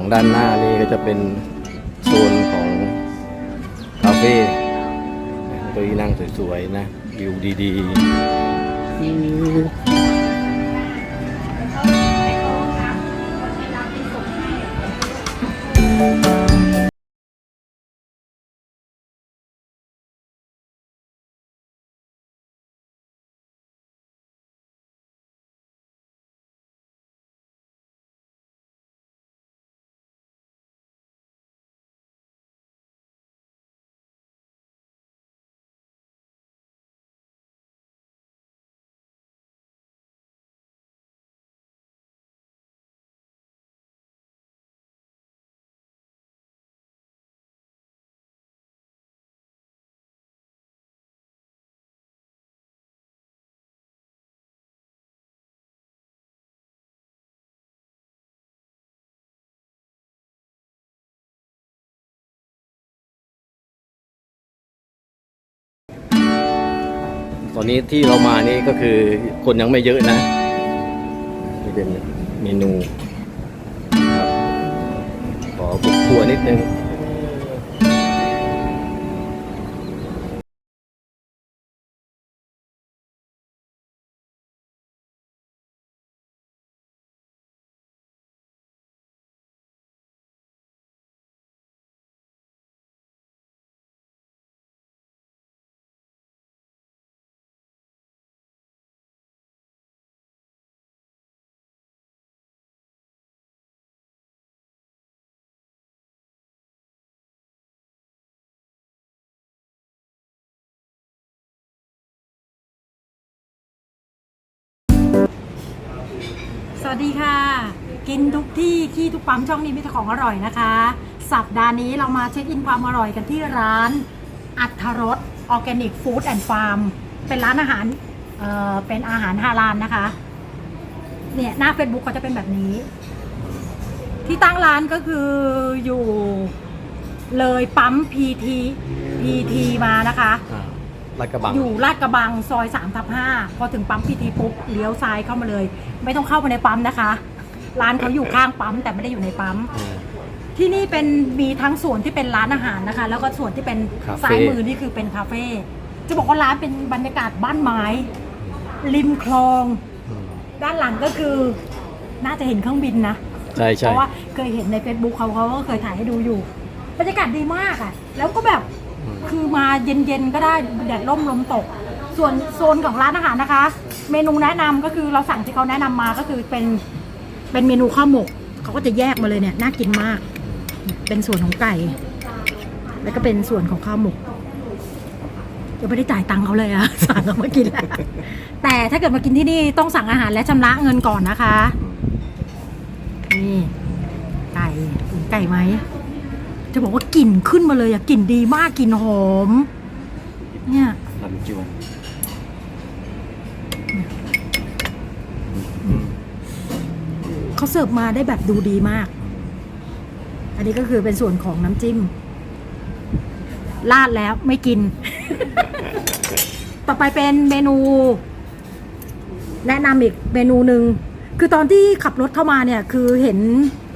งด้านหน้านี่ก็จะเป็นโซนของคาเฟ่เก้าอี้นั่งสวยๆนะวิวดีๆ อนนี้ที่เรามานี่ก็คือคนยังไม่เยอะนะนี่เป็นเมนูขอบุกครัวนิดนึง วัสดีค่ะ กินทุกที่ขี้ทุกปั๊มช่องนี้มีแต่ของอร่อยนะคะ สัปดาห์นี้เรามาเช็คอินความอร่อยกันที่ร้านอัทรสออร์แกนิกฟู้ดแอนด์ฟาร์มเป็นร้านอาหารเอ่อเป็นอาหารฮาลาลนะคะเนี่ยหน้า Facebook เขาจะเป็นแบบนี้ ที่ตั้งร้านก็คืออยู่เลยปั๊ม PT PT มานะคะ ลาดกระบัง อยู่ลาดกระบังซอย3ทับ5พอถึงปั๊มพีทีปุ๊บเลี้ยวซ้ายเข้ามาเลย ไม่ต้องเข้าไปในปั๊มนะคะ ร้านเขาอยู่ข้างปั๊มแต่ไม่ได้อยู่ในปั๊มอ่าที่นี่เป็นมีทั้งส่วนที่เป็นร้านอาหารนะคะ แล้วก็ส่วนที่เป็นคาเฟ่ ซ้ายมือนี่คือเป็นคาเฟ่จะบอกว่าร้านเป็นบรรยากาศบ้านไม้ ริมคลอง อืมด้านหลังก็คือน่าจะเห็นเครื่องบินนะ ใช่เพใช่ราะว่าเคยเห็นใน Facebook เขาเขาก็เคยถ่ายให้ดูอยู่ บรรยากาศดีมากอะ่ะ แล้วก็แบบอืม คือมาเย็นๆก็ได้แดดร่มลมตก ส่วนโซนของร้านอาหารนะคะ เมนูแนะนำก็คือเราสั่งที่เขาแนะนำมาก็คือเป็นเป็นเมนูข้าวหมกเขาก็จะแยกมาเลยเนี่ยน่ากินมาก เป็นส่วนของไก่ แล้วก็เป็นส่วนของข้าวหมกยังไม่ได้จ่ายตังค์เขาเลยอะสั่งเขามากินแล้วแต่ถ้าเกิดมากินที่นี่ต้องสั่งอาหารและชำระเงินก่อนนะคะนี่ไก่ไก่ไหม จะบอกว่ากลิ่นขึ้นมาเลยอะกลิ่นดีมากกลิ่นหอม เนี่ยลำจวนอืมเขาเสิร์ฟมาได้แบบดูดีมาก อันนี้ก็คือเป็นส่วนของน้ำจิ้มลาดแล้วไม่กิน ต่อไปเป็นเมนู แนะนำอีกเมนูหนึ่งคือตอนที่ขับรถเข้ามาเนี่ย คือเห็น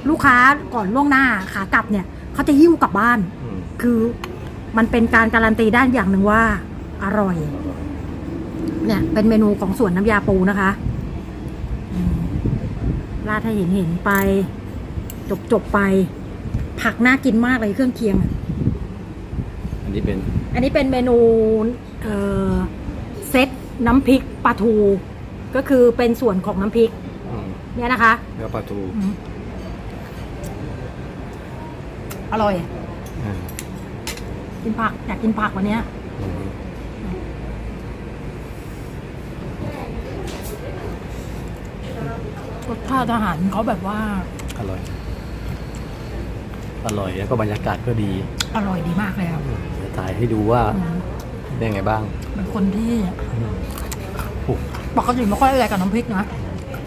ลูกค้าก่อนล่วงหน้าขากลับเนี่ย เขาจะหิ้วกลับบ้าน อืมคือมันเป็นการการันตีด้านอย่างหนึ่งว่า อร่อย เนี่ย เป็นเมนูของส่วนน้ำยาปูนะคะอืมราดให้เห็นเห็นไป จบจบไป ผักน่ากินมากเลยเครื่องเคียงอะ อันนี้เป็นอันนี้เป็นเมนูเอ่อเซตน้ำพริกปลาทู ก็คือเป็นส่วนของน้ำพริกอืมเนี่ยนะคะ เนื้อปลาทูอืม อร่อยอ่ากินผักอยากกินผักวันเนี้ยอืมรสชาติอาหารเขาแบบว่าอร่อย อร่อยแล้วก็บรรยากาศก็ดีอร่อยดีมากเลยครับอืมเดี๋ยวถ่ายให้ดูว่าอืมเป็นไงบ้างเป็นคนที่อืมโอ้ปกติไม่ค่อยอะไรกับน้ำพริกนะ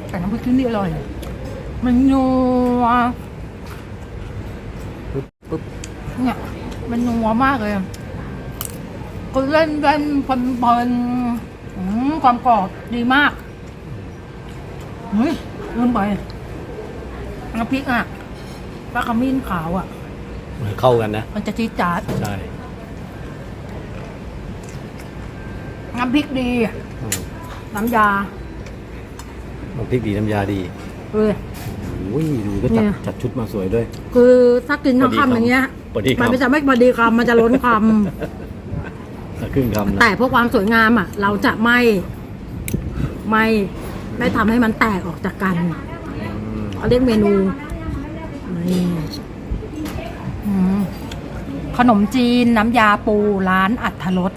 แต่น้ำพริกที่นี่อร่อย มันนัวปึ๊บปึ๊บ เนี่ย มันนัวมากเลยก็เล่นเล่นเพลินเพลินอืมความกรอบดีมากเฮ้ยลืมไปน้ำพริกอะปลาขมิ้นขาวอะมันเข้ากันนะ มันจะจี๊ดจ๊าดใช่น้ำพริกดีอืมน้ำยาน้ำพริกดีน้ำยาดีเออโอ้ยดูก็จัดเนี่ยจัดชุดมาสวยด้วย คือถ้ากินทั้งคำอย่างเงี้ยพ อดีมันคำไม่จะไม่พอดีคำมันจะล้นคครึ่งคำนะแต่เพราะความสวยงามอะ เราจะไม่ไม่ไม่ทำให้มันแตกออกจากกันเขาเรียกเมนูขนมจีนน้ำยาปูร้านอัทรส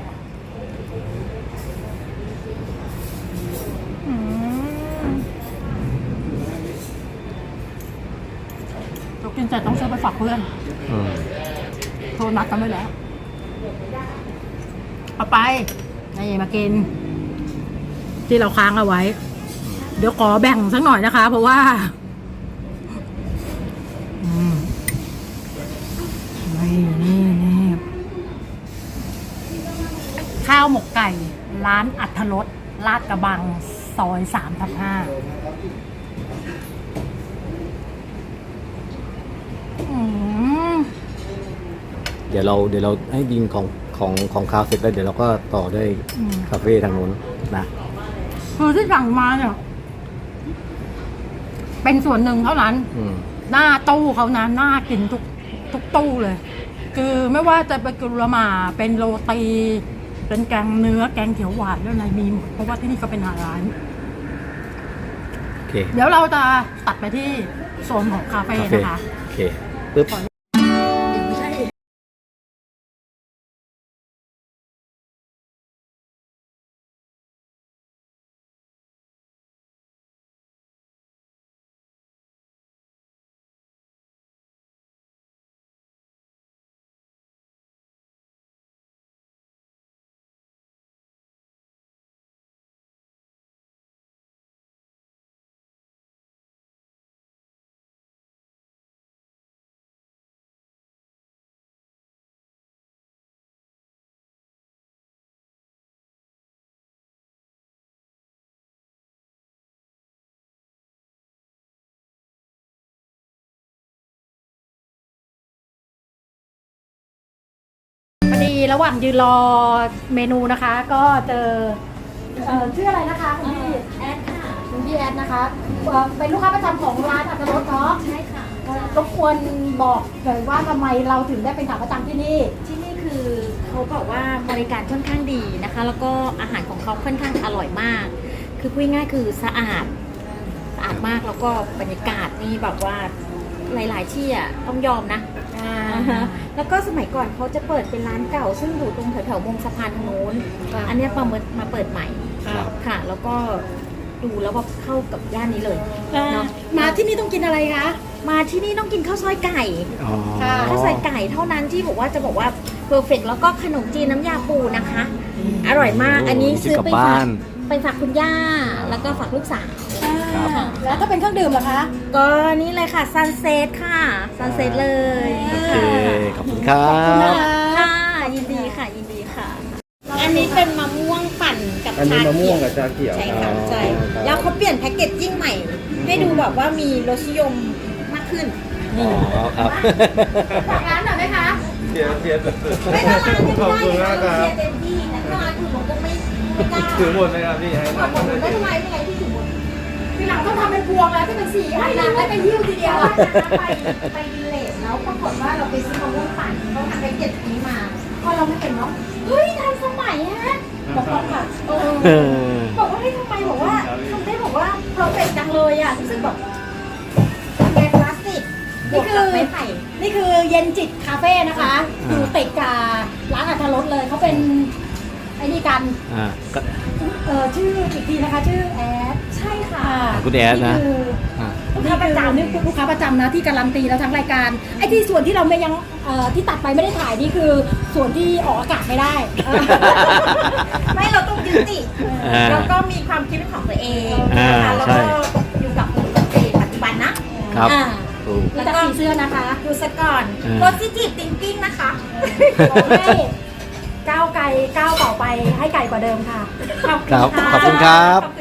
นัดกันไว้แล้วเอาไปนี่มากิน ที่เราค้างเอาไว้ เดี๋ยวขอแบ่งสักหน่อยนะคะ เพราะว่าอืมนี่นี่นี่ข้าวหมกไก่ ร้านอัทรสลาดกระบัง ซอยสามทับห้าอืม เดี๋ยวเราเดี๋ยวเราให้ดินของของของคาวเสร็จแล้วเดี๋ยวเราก็ต่อด้วยอืมคาเฟ่ทางนู้นนะคือที่สั่งมาเนี่ย เป็นส่วนหนึ่งเท่านั้น อืมหน้าตู้เขานะน่ากินทุกทุกตู้เลย คือไม่ว่าจะเป็นกุลหมาเป็นโรตี เป็นแกงเนื้อแกงเขียวหวานแล้วอะไรมีหมดเพราะว่าที่นี่ก็เป็นอาหารร้าน โอเคเดี๋ยวเราจะตัดไปที่โซนของคาเฟ่คาเฟ่นะคะ โอเคปึ๊บ พอดีระหว่างยืนรอเมนูนะคะ ก็เจอเอ่อชื่ออะไรนะคะคุณพี่แอดค่ะคุณพี่แอดนะคะเอ่อเป็นลูกค้าประจำของร้านอัตรสเนาะใช่ค่ะ รบกวนบอกหน่อยว่าทำไมเราถึงได้เป็นขาประจำที่นี่ ที่นี่คือเขาบอกว่าบริการค่อนข้างดีนะคะ แล้วก็อาหารของเขาค่อนข้างอร่อยมาก คือพูดง่ายๆคือสะอาด สะอาดมากแล้วก็บรรยากาศนี่แบบว่า หลาย ๆ ที่อะต้องยอมนะอ่าฮะแล้วก็สมัยก่อนเขาจะเปิดเป็นร้านเก่า ซึ่งอยู่ตรงแถวๆวงสะพานทางโน้นค่ะอันเนี้ยประเมินมาเปิดใหม่ครับค่ะ แล้วก็ดูแล้วว่าเข้ากับย่านนี้เลยเนาะมาที่นี่ต้องกินอะไรคะมาที่นี่ต้องกินข้าวซอยไก่อ๋อค่ะข้าวซอยไก่เท่านั้นที่บอกว่าจะบอกว่าเพอร์เฟกแล้วก็ขนมจีนน้ำยาปูนะคะ อร่อยมากอันนี้ซื้อไปกลับฝาบ้ากนไปฝากคุณย่าแล้วก็ฝากลูกสาว ครับ แล้วถ้าเป็นเครื่องดื่มล่ะคะ ก็นี่เลยค่ะซันเซ็ตค่ะซันเซ็ตเลยโอเค ขอบคุณครัขอบคุณนะบคะค่ะ ยินดีค่ะ ยินดีค่ะ อันนี้เป็นมะม่วงปั่นกับอันนี้ชามะม่วงเขียวกับชาเขียวใช่ค่ะอ๋อใช่ครับแล้วเขาเปลี่ยนแพ็กเกจจิ้งใหม่ ให้ดูแบบว่ามีรสนิยมมากขึ้น อ๋อครับฝากร้านหน่อยไหมคะเทียบเทียบไม่ต้องร้านไม่ขอบได้คุณมากครับเชียร์เต็มที่แต่ถ้าร้านอื่นผมก็ไม่ไม่กล้าถือหมดเลยครับพี่ให้หมดหมดไม่เป็นไรไม่เป็นไรที่ถึงหมด ทีหลังต้องทำเป็นพวงแล้วที่เป็นสีอันหลังแล้วไปยิ้วทีเดียวอะไปไปดิเลสแล้วปรากฏว่าเราไปซื้อมะม่วงปั่นเขาทำแพ็กเกจนี้มาพอเราไม่เห็นเนาะเฮ้ยทันสมัยฮะบอกว่าแบบเออเออ บอกว่าให้ยทำไมบอกว่าทำได้บอกว่าเพอร์เฟกจังเลยอะรู้สึกแบบแกนพลาสติกบวกกับไม้ไผ่นี่คือเย็นจิตคาเฟ่นะคะ อยู่ติดกับร้านอัทรสเลยเขาเป็น ไอ้นี่กันอ่าก็เออชื่ออีกทีนะคะ ชื่อแอดใช่ค่ะคุณแอดนะคือ อ่า ลูกค้าประจำนี่คือลูกค้าประจำนะที่การันตีแล้วทั้งรายการไอ้ที่ส่วนที่เราไม่ยังเอ่อที่ตัดไปไม่ได้ถ่ายนี่คือ ส่วนที่ออกอากาศไม่ได้ไม่เราต้องยึดติดอ่าแล้วก็มีความคิดเป็นของตัวเองอ่านะคะแล้วใช่ ก็อยู่กับตัวเองปัจจุบันนะ ครับอ่า ถูก แล้วก็สีเสื้อนะคะดูซะก่อน อ่า positive thinking นะคะ ขอให้ก้าว ไกลก้าวต่อไปให้ไกลกว่าเดิมค่ะ ขอบครับณะขอบคุณครับ ขอบคุณ